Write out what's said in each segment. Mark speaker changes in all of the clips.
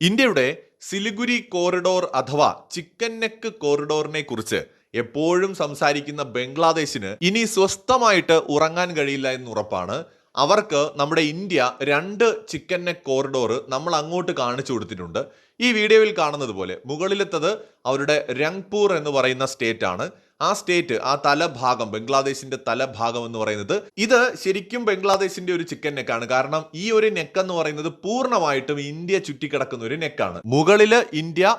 Speaker 1: ഇന്ത്യയുടെ സിലിഗുരി കോറിഡോർ അഥവാ chicken neck കോറിഡോറിനെ കുറിച്ച് എപ്പോഴും സംസാരിക്കുന്ന ബംഗ്ലാദേശിന് ഇനി സ്വസ്ഥമായിട്ട് ഉറങ്ങാൻ കഴിയില്ല എന്ന് ഉറപ്പാണ്. അവർക്ക് നമ്മുടെ ഇന്ത്യ രണ്ട് ചിക്കൻ നെക്ക് കോറിഡോർ നമ്മൾ അങ്ങോട്ട് കാണിച്ചു കൊടുത്തിട്ടുണ്ട്. ഈ വീഡിയോയിൽ കാണുന്നത് പോലെ മുകളിലത്തത് അവരുടെ രംഗ്പൂർ എന്ന് പറയുന്ന സ്റ്റേറ്റ് ആണ് ആ സ്റ്റേറ്റ് ആ തലഭാഗം ബംഗ്ലാദേശിന്റെ തലഭാഗം എന്ന് പറയുന്നത് ഇത് ശരിക്കും ബംഗ്ലാദേശിന്റെ ഒരു ചിക്കൻ നെക്കാണ് കാരണം ഈ ഒരു നെക്ക് എന്ന് പറയുന്നത് പൂർണമായിട്ടും ഇന്ത്യ ചുറ്റിക്കിടക്കുന്ന ഒരു നെക്കാണ് മുകളിൽ ഇന്ത്യ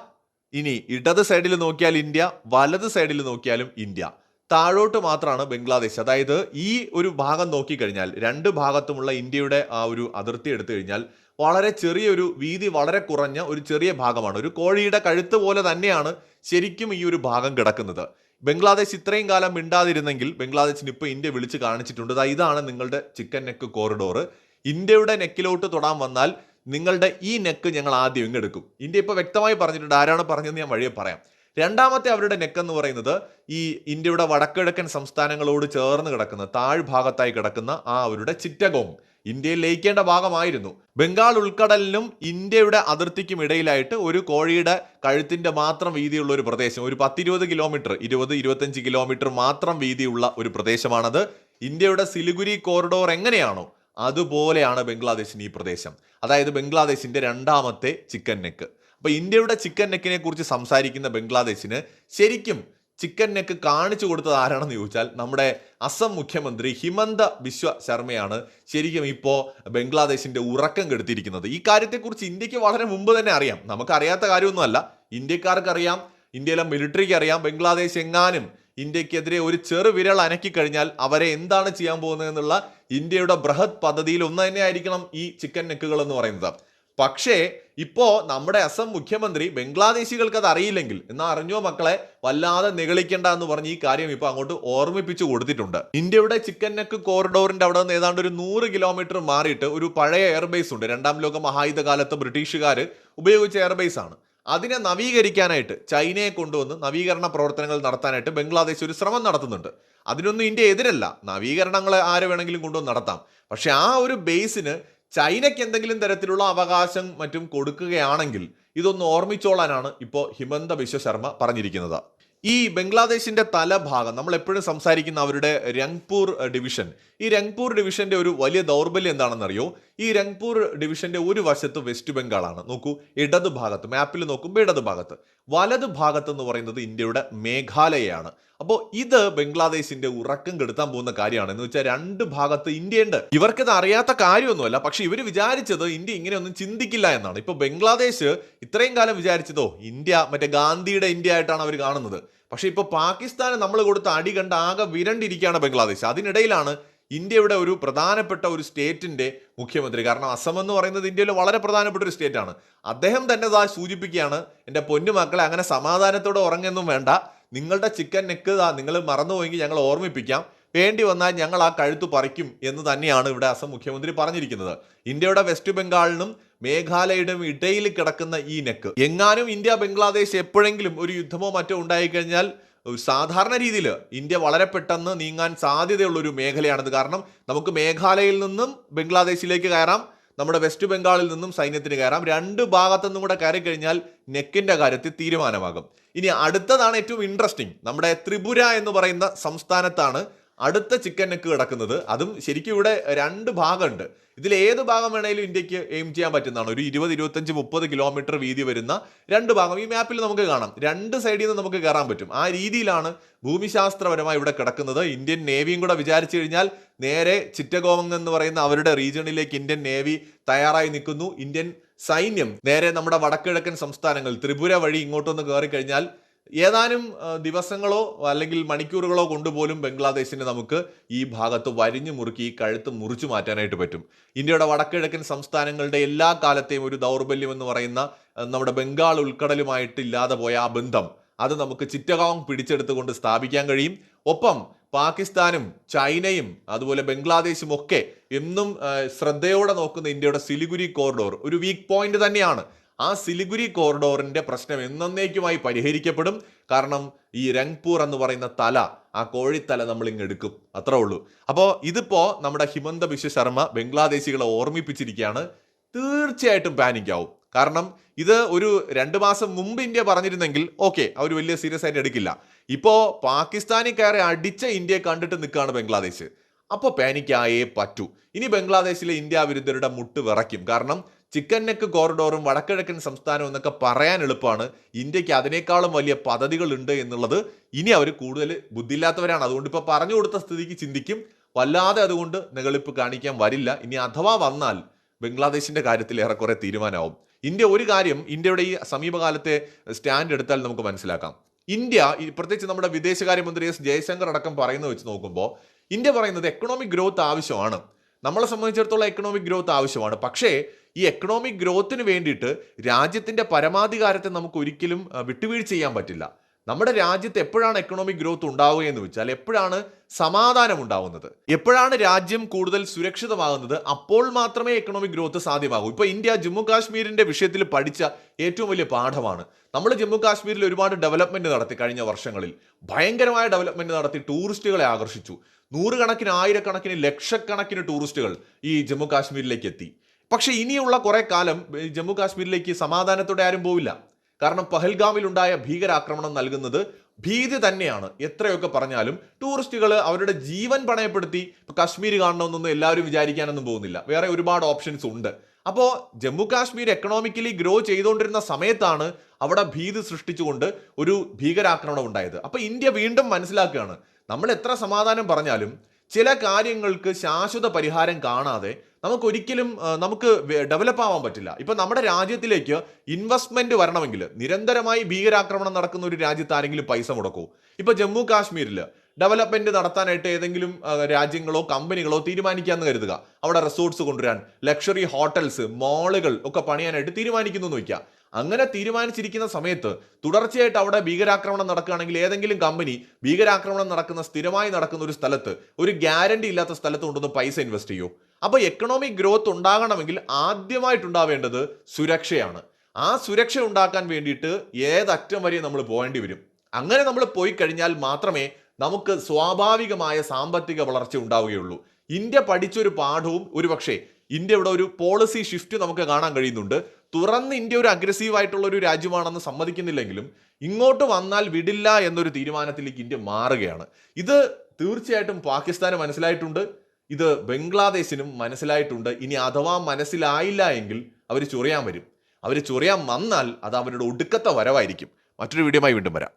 Speaker 1: ഇനി ഇടത് സൈഡിൽ നോക്കിയാൽ ഇന്ത്യ വലത് സൈഡിൽ നോക്കിയാലും ഇന്ത്യ. താഴോട്ട് മാത്രമാണ് ബംഗ്ലാദേശ്. അതായത് ഈ ഒരു ഭാഗം നോക്കിക്കഴിഞ്ഞാൽ രണ്ട് ഭാഗത്തുമുള്ള ഇന്ത്യയുടെ ആ ഒരു അതിർത്തി എടുത്തു കഴിഞ്ഞാൽ വളരെ ചെറിയൊരു വീതി വളരെ കുറഞ്ഞ ഒരു ചെറിയ ഭാഗമാണ്. ഒരു കോഴിയുടെ കഴുത്ത് പോലെ തന്നെയാണ് ശരിക്കും ഈ ഒരു ഭാഗം കിടക്കുന്നത്. ബംഗ്ലാദേശ് ഇത്രയും കാലം മിണ്ടാതിരുന്നെങ്കിൽ ബംഗ്ലാദേശിന് ഇപ്പോൾ ഇന്ത്യ വിളിച്ച് കാണിച്ചിട്ടുണ്ട്. ഇതാണ് നിങ്ങളുടെ ചിക്കൻ നെക്ക് കോറിഡോർ ഇന്ത്യയുടെ നെക്കിലോട്ട് തൊടാൻ വന്നാൽ നിങ്ങളുടെ ഈ നെക്ക് ഞങ്ങൾ ആദ്യം ഇങ്ങെടുക്കും ഇന്ത്യ ഇപ്പോൾ വ്യക്തമായി പറഞ്ഞിട്ടുണ്ട്. ആരാണ് പറഞ്ഞതെന്ന് ഞാൻ വഴിയെ പറയാം. രണ്ടാമത്തെ അവരുടെ നെക്ക് എന്ന് പറയുന്നത് ഈ ഇന്ത്യയുടെ വടക്കിഴക്കൻ സംസ്ഥാനങ്ങളോട് ചേർന്ന് കിടക്കുന്ന താഴ്ഭാഗത്തായി കിടക്കുന്ന ആ അവരുടെ ചിറ്റഗോങ്. ഇന്ത്യയിൽ ലയിക്കേണ്ട ഭാഗമായിരുന്നു. ബംഗാൾ ഉൾക്കടലിനും ഇന്ത്യയുടെ അതിർത്തിക്കും ഇടയിലായിട്ട് ഒരു കോഴിയുടെ കഴുത്തിന്റെ മാത്രം വീതിയുള്ള ഒരു പ്രദേശം. ഒരു പത്തിരുപത് കിലോമീറ്റർ ഇരുപത് ഇരുപത്തഞ്ച് കിലോമീറ്റർ മാത്രം വീതിയുള്ള ഒരു പ്രദേശമാണത്. ഇന്ത്യയുടെ സിലിഗുരി കോറിഡോർ എങ്ങനെയാണോ അതുപോലെയാണ് ബംഗ്ലാദേശിന് ഈ പ്രദേശം. അതായത് ബംഗ്ലാദേശിന്റെ രണ്ടാമത്തെ ചിക്കൻ നെക്ക്. അപ്പോൾ ഇന്ത്യയുടെ ചിക്കൻ നെക്കിനെ കുറിച്ച് സംസാരിക്കുന്ന ബംഗ്ലാദേശിന് ശരിക്കും ചിക്കൻ നെക്ക് കാണിച്ചു കൊടുത്തത് ആരാണെന്ന് ചോദിച്ചാൽ നമ്മുടെ അസം മുഖ്യമന്ത്രി ഹിമന്ത ബിശ്വ ശർമ്മയാണ് ശരിക്കും ഇപ്പോൾ ബംഗ്ലാദേശിന്റെ ഉറക്കം കെടുത്തിയിരിക്കുന്നത് ഈ കാര്യത്തെക്കുറിച്ച് ഇന്ത്യയ്ക്ക് വളരെ മുമ്പ് തന്നെ അറിയാം. നമുക്കറിയാത്ത കാര്യമൊന്നുമല്ല. ഇന്ത്യക്കാർക്കറിയാം ഇന്ത്യയിലെ മിലിറ്ററിക്ക് അറിയാം ബംഗ്ലാദേശ് എങ്ങാനും ഇന്ത്യക്കെതിരെ ഒരു ചെറു വിരൽ അനക്കി കഴിഞ്ഞാൽ അവരെ എന്താണ് ചെയ്യാൻ പോകുന്നതെന്നുള്ള ഇന്ത്യയുടെ ബൃഹത് പദ്ധതിയിൽ ഒന്ന് തന്നെയായിരിക്കണം ഈ ചിക്കൻ നെക്കുകൾ എന്ന് പറയുന്നത്. പക്ഷേ ഇപ്പോ നമ്മുടെ അസം മുഖ്യമന്ത്രി ബംഗ്ലാദേശികൾക്ക് അത് അറിയില്ലെങ്കിൽ എന്നാ അറിഞ്ഞോ മക്കളെ? വല്ലാതെ നിഗളിക്കേണ്ട എന്ന് പറഞ്ഞ് ഈ കാര്യം ഇപ്പൊ അങ്ങോട്ട് ഓർമ്മിപ്പിച്ചു കൊടുത്തിട്ടുണ്ട്. ഇന്ത്യയുടെ ചിക്കൻ നെക്ക് കോറിഡോറിന്റെ അവിടെ നിന്ന് ഏതാണ്ട് ഒരു നൂറ് കിലോമീറ്റർ മാറിയിട്ട് ഒരു പഴയ എയർബേസ് ഉണ്ട്. രണ്ടാം ലോക മഹായുദ്ധ കാലത്ത് ബ്രിട്ടീഷുകാർ ഉപയോഗിച്ച എയർബേസ് ആണ്. അതിനെ നവീകരിക്കാനായിട്ട് ചൈനയെ കൊണ്ടുവന്ന് നവീകരണ പ്രവർത്തനങ്ങൾ നടത്താനായിട്ട് ബംഗ്ലാദേശ് ഒരു ശ്രമം നടത്തുന്നുണ്ട്. അതിനൊന്നും ഇന്ത്യ എതിരല്ല. നവീകരണങ്ങൾ ആര് വേണമെങ്കിലും കൊണ്ടുവന്ന് നടത്താം. പക്ഷേ ആ ഒരു ബേസിന് ചൈനയ്ക്ക് എന്തെങ്കിലും തരത്തിലുള്ള അവകാശം മറ്റും കൊടുക്കുകയാണെങ്കിൽ ഇതൊന്ന് ഓർമ്മിച്ചോളാനാണ് ഇപ്പോൾ ഹിമന്ത ബിശ്വ ശർമ്മ പറഞ്ഞിരിക്കുന്നത്. ഈ ബംഗ്ലാദേശിന്റെ തലഭാഗം നമ്മൾ എപ്പോഴും സംസാരിക്കുന്ന അവരുടെ രംഗ്പൂർ ഡിവിഷൻ. ഈ രംഗ്പൂർ ഡിവിഷന്റെ ഒരു വലിയ ദൗർബല്യം എന്താണെന്നറിയോ? ഈ രംഗ്പൂർ ഡിവിഷന്റെ ഒരു വശത്ത് വെസ്റ്റ് ബംഗാളാണ്. നോക്കൂ ഇടത് ഭാഗത്ത് മാപ്പിൽ നോക്കുമ്പോൾ ഇടത് ഭാഗത്ത് വലത് ഭാഗത്ത് എന്ന് പറയുന്നത് ഇന്ത്യയുടെ മേഘാലയയാണ്. അപ്പോൾ ഇത് ബംഗ്ലാദേശിന്റെ ഉറക്കം കെടുത്താൻ പോകുന്ന കാര്യമാണ്. എന്ന് വെച്ചാൽ രണ്ട് ഭാഗത്ത് ഇന്ത്യയുണ്ട്. ഇവർക്കത് അറിയാത്ത കാര്യമൊന്നുമല്ല. പക്ഷെ ഇവർ വിചാരിച്ചത് ഇന്ത്യ ഇങ്ങനെയൊന്നും ചിന്തിക്കില്ല എന്നാണ്. ഇപ്പൊ ബംഗ്ലാദേശ് ഇത്രയും കാലം വിചാരിച്ചതോ ഇന്ത്യ മറ്റേ ഗാന്ധിയുടെ ഇന്ത്യ ആയിട്ടാണ് അവർ കാണുന്നത്. പക്ഷെ ഇപ്പൊ പാകിസ്ഥാന് നമ്മൾ കൊടുത്ത അടി കണ്ട് ആകെ വിരണ്ടിരിക്കുകയാണ് ബംഗ്ലാദേശ്. അതിനിടയിലാണ് ഇന്ത്യയുടെ ഒരു പ്രധാനപ്പെട്ട ഒരു സ്റ്റേറ്റിന്റെ മുഖ്യമന്ത്രി. കാരണം അസം എന്ന് പറയുന്നത് ഇന്ത്യയിലെ വളരെ പ്രധാനപ്പെട്ട ഒരു സ്റ്റേറ്റ് ആണ് അദ്ദേഹം തന്നെ സൂചിപ്പിക്കുകയാണ് എന്റെ പൊന്നു മക്കളെ അങ്ങനെ സമാധാനത്തോടെ ഉറങ്ങൊന്നും വേണ്ട. നിങ്ങളുടെ ചിക്കൻ നെക്ക് നിങ്ങൾ മറന്നുപോയെങ്കിൽ ഞങ്ങൾ ഓർമ്മിപ്പിക്കാം. വേണ്ടി വന്നാൽ ഞങ്ങൾ ആ കഴുത്ത് പറിക്കും എന്ന് തന്നെയാണ് ഇവിടെ അസം മുഖ്യമന്ത്രി പറഞ്ഞിരിക്കുന്നത്. ഇന്ത്യയുടെ വെസ്റ്റ് ബംഗാളിനും മേഘാലയയുടെയും ഇടയിൽ കിടക്കുന്ന ഈ നെക്ക് എങ്ങാനും ഇന്ത്യ ബംഗ്ലാദേശ് എപ്പോഴെങ്കിലും ഒരു യുദ്ധമോ മറ്റോ ഉണ്ടായിക്കഴിഞ്ഞാൽ കഴിഞ്ഞാൽ സാധാരണ രീതിയിൽ ഇന്ത്യ വളരെ പെട്ടെന്ന് നീങ്ങാൻ സാധ്യതയുള്ള ഒരു മേഖലയാണിത്. കാരണം നമുക്ക് മേഘാലയയിൽ നിന്നും ബംഗ്ലാദേശിലേക്ക് കയറാം. നമ്മുടെ വെസ്റ്റ് ബംഗാളിൽ നിന്നും സൈന്യത്തിന് കയറാം. രണ്ട് ഭാഗത്തുനിന്നും കൂടെ കയറി കഴിഞ്ഞാൽ നെക്കിന്റെ കാര്യത്തിൽ തീരുമാനമാകും. ഇനി അടുത്തതാണ് ഏറ്റവും ഇൻട്രസ്റ്റിംഗ് നമ്മുടെ ത്രിപുര എന്ന് പറയുന്ന സംസ്ഥാനത്താണ് അടുത്ത ചിക്കൻ നെക്ക് കിടക്കുന്നത്. അതും ശരിക്കും ഇവിടെ രണ്ട് ഭാഗമുണ്ട്. ഇതിൽ ഏത് ഭാഗം വേണേലും ഇന്ത്യയ്ക്ക് എയിം ചെയ്യാൻ പറ്റുന്നതാണ്. ഒരു ഇരുപത് ഇരുപത്തഞ്ച് മുപ്പത് കിലോമീറ്റർ വീതി വരുന്ന രണ്ട് ഭാഗം. ഈ മാപ്പിൽ നമുക്ക് കാണാം. രണ്ട് സൈഡിൽ നിന്ന് നമുക്ക് കയറാൻ പറ്റും. ആ രീതിയിലാണ് ഭൂമിശാസ്ത്രപരമായി ഇവിടെ കിടക്കുന്നത്. ഇന്ത്യൻ നേവിയും കൂടെ വിചാരിച്ചു കഴിഞ്ഞാൽ നേരെ ചിറ്റഗോങ് എന്ന് പറയുന്ന അവരുടെ റീജിയണിലേക്ക് ഇന്ത്യൻ നേവി തയ്യാറായി നിൽക്കുന്നു. ഇന്ത്യൻ സൈന്യം നേരെ നമ്മുടെ വടക്കിഴക്കൻ സംസ്ഥാനങ്ങൾ ത്രിപുര വഴി ഇങ്ങോട്ടൊന്ന് കയറി കഴിഞ്ഞാൽ ഏതാനും ദിവസങ്ങളോ അല്ലെങ്കിൽ മണിക്കൂറുകളോ കൊണ്ടുപോലും ബംഗ്ലാദേശിനെ നമുക്ക് ഈ ഭാഗത്ത് വരിഞ്ഞു മുറുക്കി ഈ കഴുത്ത് മുറിച്ചു മാറ്റാനായിട്ട് പറ്റും. ഇന്ത്യയുടെ വടക്കിഴക്കൻ സംസ്ഥാനങ്ങളുടെ എല്ലാ കാലത്തെയും ഒരു ദൗർബല്യം എന്ന് പറയുന്ന നമ്മുടെ ബംഗാൾ ഉൾക്കടലുമായിട്ട് ഇല്ലാതെ പോയ ആ ബന്ധം അത് നമുക്ക് ചിറ്റഗോങ് പിടിച്ചെടുത്തുകൊണ്ട് സ്ഥാപിക്കാൻ കഴിയും. ഒപ്പം പാകിസ്ഥാനും ചൈനയും അതുപോലെ ബംഗ്ലാദേശും ഒക്കെ എന്നും ശ്രദ്ധയോടെ നോക്കുന്ന ഇന്ത്യയുടെ സിലിഗുരി കോറിഡോർ ഒരു വീക്ക് പോയിന്റ് തന്നെയാണ്. ആ സിലിഗുരി കോറിഡോറിന്റെ പ്രശ്നം എന്നേക്കുമായി പരിഹരിക്കപ്പെടും. കാരണം ഈ രംഗ്പൂർ എന്ന് പറയുന്ന തല ആ കോഴിത്തല നമ്മൾ ഇങ്ങ് എടുക്കും. അത്രേ ഉള്ളൂ. അപ്പോൾ ഇതിപ്പോ നമ്മുടെ ഹിമന്ത ബിശ്വ ശർമ്മ ബംഗ്ലാദേശികളെ ഓർമ്മിപ്പിച്ചിരിക്കുകയാണ്. തീർച്ചയായിട്ടും പാനിക് ആവും. കാരണം ഇത് ഒരു രണ്ട് മാസം മുമ്പ് ഇന്ത്യ പറഞ്ഞിരുന്നെങ്കിൽ ഓക്കെ അവർ വലിയ സീരിയസ് ആയിട്ട് എടുക്കില്ല. ഇപ്പോൾ പാകിസ്ഥാനിൽ കയറി അടിച്ച ഇന്ത്യയെ കണ്ടിട്ട് നിൽക്കുകയാണ് ബംഗ്ലാദേശ്. അപ്പോൾ പാനിക്കായേ പറ്റൂ. ഇനി ബംഗ്ലാദേശിലെ ഇന്ത്യ വിരുദ്ധരുടെ മുട്ട് വിറയ്ക്കും. കാരണം ചിക്കൻ നെക്ക് കോറിഡോറും വടക്കിഴക്കൻ സംസ്ഥാനവും എന്നൊക്കെ പറയാൻ എളുപ്പമാണ്. ഇന്ത്യയ്ക്ക് അതിനേക്കാളും വലിയ പദ്ധതികളുണ്ട് എന്നുള്ളത് ഇനി അവർ കൂടുതൽ ബുദ്ധിയില്ലാത്തവരാണ്. അതുകൊണ്ട് ഇപ്പോൾ പറഞ്ഞു കൊടുത്ത സ്ഥിതിക്ക് ചിന്തിക്കും. വല്ലാതെ അതുകൊണ്ട് നെകളിപ്പ് കാണിക്കാൻ വരില്ല. ഇനി അഥവാ വന്നാൽ ബംഗ്ലാദേശിന്റെ കാര്യത്തിൽ ഏറെക്കുറെ തീരുമാനമാവും. ഇന്ത്യ ഒരു കാര്യം ഇന്ത്യയുടെ ഈ സമീപകാലത്തെ സ്റ്റാൻഡ് എടുത്താൽ നമുക്ക് മനസ്സിലാക്കാം. ഇന്ത്യ പ്രത്യേകിച്ച് നമ്മുടെ വിദേശകാര്യമന്ത്രി എസ് ജയശങ്കർ അടക്കം പറയുന്നത് വെച്ച് നോക്കുമ്പോൾ ഇന്ത്യ പറയുന്നത് എക്കണോമിക് ഗ്രോത്ത് ആവശ്യമാണ്. നമ്മളെ സംബന്ധിച്ചിടത്തോളം എക്കണോമിക് ഗ്രോത്ത് ആവശ്യമാണ്. പക്ഷേ ഈ എക്കണോമിക് ഗ്രോത്തിന് വേണ്ടിയിട്ട് രാജ്യത്തിന്റെ പരമാധികാരത്തെ നമുക്ക് ഒരിക്കലും വിട്ടുവീഴ്ച ചെയ്യാൻ പറ്റില്ല. നമ്മുടെ രാജ്യത്ത് എപ്പോഴാണ് എക്കണോമിക് ഗ്രോത്ത് ഉണ്ടാവുക എന്ന് വെച്ചാൽ എപ്പോഴാണ് സമാധാനം ഉണ്ടാവുന്നത്? എപ്പോഴാണ് രാജ്യം കൂടുതൽ സുരക്ഷിതമാകുന്നത്? അപ്പോൾ മാത്രമേ എക്കണോമിക് ഗ്രോത്ത് സാധ്യമാകൂ. ഇപ്പോൾ ഇന്ത്യ ജമ്മു കാശ്മീരിന്റെ വിഷയത്തിൽ പഠിച്ച ഏറ്റവും വലിയ പാഠമാണ്. നമ്മൾ ജമ്മു കാശ്മീരിൽ ഒരുപാട് ഡെവലപ്മെന്റ് നടത്തി കഴിഞ്ഞ വർഷങ്ങളിൽ. ഭയങ്കരമായ ഡെവലപ്മെന്റ് നടത്തി ടൂറിസ്റ്റുകളെ ആകർഷിച്ചു. നൂറുകണക്കിന് ആയിരക്കണക്കിന് ലക്ഷക്കണക്കിന് ടൂറിസ്റ്റുകൾ ഈ ജമ്മു കാശ്മീരിലേക്ക് എത്തി. പക്ഷേ ഇനിയുള്ള കുറേ കാലം ജമ്മു കാശ്മീരിലേക്ക് സമാധാനത്തോടെ ആരും പോവില്ല. കാരണം പഹൽഗാമിലുണ്ടായ ഭീകരാക്രമണം നൽകുന്നത് ഭീതി തന്നെയാണ്. എത്രയൊക്കെ പറഞ്ഞാലും ടൂറിസ്റ്റുകൾ അവരുടെ ജീവൻ പണയപ്പെടുത്തി കാശ്മീർ കാണണമെന്നൊന്നും എല്ലാവരും വിചാരിക്കാനൊന്നും പോകുന്നില്ല. വേറെ ഒരുപാട് ഓപ്ഷൻസ് ഉണ്ട്. അപ്പോൾ ജമ്മു കാശ്മീർ എക്കണോമിക്കലി ഗ്രോ ചെയ്തുകൊണ്ടിരുന്ന സമയത്താണ് അവിടെ ഭീതി സൃഷ്ടിച്ചുകൊണ്ട് ഒരു ഭീകരാക്രമണം ഉണ്ടായത്. അപ്പോൾ ഇന്ത്യ വീണ്ടും മനസ്സിലാക്കുകയാണ്. നമ്മൾ എത്ര സമാധാനം പറഞ്ഞാലും ചില കാര്യങ്ങൾക്ക് ശാശ്വത പരിഹാരം കാണാതെ നമുക്കൊരിക്കലും നമുക്ക് ഡെവലപ്പ് ആവാൻ പറ്റില്ല. ഇപ്പൊ നമ്മുടെ രാജ്യത്തിലേക്ക് ഇൻവെസ്റ്റ്മെന്റ് വരണമെങ്കിൽ നിരന്തരമായി ഭീകരാക്രമണം നടക്കുന്ന ഒരു രാജ്യത്ത് ആരെങ്കിലും പൈസ മുടക്കൂ. ഇപ്പൊ ജമ്മു കാശ്മീരിൽ ഡെവലപ്മെന്റ് നടത്താനായിട്ട് ഏതെങ്കിലും രാജ്യങ്ങളോ കമ്പനികളോ തീരുമാനിക്കാന്ന് കരുതുക. അവിടെ റിസോർട്സ് കൊണ്ടുവരാൻ ലക്ഷറി ഹോട്ടൽസ് മാളുകൾ ഒക്കെ പണിയാനായിട്ട് തീരുമാനിക്കുന്നു എന്ന് വയ്ക്കുക. അങ്ങനെ തീരുമാനിച്ചിരിക്കുന്ന സമയത്ത് തുടർച്ചയായിട്ട് അവിടെ ഭീകരാക്രമണം നടക്കുകയാണെങ്കിൽ ഏതെങ്കിലും കമ്പനി ഭീകരാക്രമണം നടക്കുന്ന സ്ഥിരമായി നടക്കുന്ന ഒരു സ്ഥലത്ത് ഒരു ഗ്യാരണ്ടി ഇല്ലാത്ത സ്ഥലത്ത് കൊണ്ടുവന്ന് പൈസ ഇൻവെസ്റ്റ് ചെയ്യൂ. അപ്പോൾ എക്കണോമിക് ഗ്രോത്ത് ഉണ്ടാകണമെങ്കിൽ ആദ്യമായിട്ടുണ്ടാവേണ്ടത് സുരക്ഷയാണ്. ആ സുരക്ഷ ഉണ്ടാക്കാൻ വേണ്ടിയിട്ട് ഏതറ്റം വരെ നമ്മൾ പോകേണ്ടി വരും? അങ്ങനെ നമ്മൾ പോയി കഴിഞ്ഞാൽ മാത്രമേ നമുക്ക് സ്വാഭാവികമായ സാമ്പത്തിക വളർച്ച ഉണ്ടാവുകയുള്ളൂ. ഇന്ത്യ പഠിച്ചൊരു പാഠവും ഒരുപക്ഷെ ഇന്ത്യയുടെ ഒരു പോളിസി ഷിഫ്റ്റ് നമുക്ക് കാണാൻ കഴിയുന്നുണ്ട്. തുറന്ന് ഇന്ത്യ ഒരു അഗ്രസീവ് ആയിട്ടുള്ള ഒരു രാജ്യമാണെന്ന് സമ്മതിക്കുന്നില്ലെങ്കിലും ഇങ്ങോട്ട് വന്നാൽ വിടില്ല എന്നൊരു തീരുമാനത്തിലേക്ക് ഇന്ത്യ മാറുകയാണ്. ഇത് തീർച്ചയായിട്ടും പാകിസ്ഥാന് മനസ്സിലായിട്ടുണ്ട്. ഇത് ബംഗ്ലാദേശിനും മനസ്സിലായിട്ടുണ്ട്. ഇനി അഥവാ മനസ്സിലായില്ല എങ്കിൽ അവർ ചൊറിയാൻ വരും. അവർ ചൊറിയാൻ വന്നാൽ അത് അവരുടെ ഒടുക്കത്തെ വരവായിരിക്കും. മറ്റൊരു വീഡിയോമായി വീണ്ടും വരാം.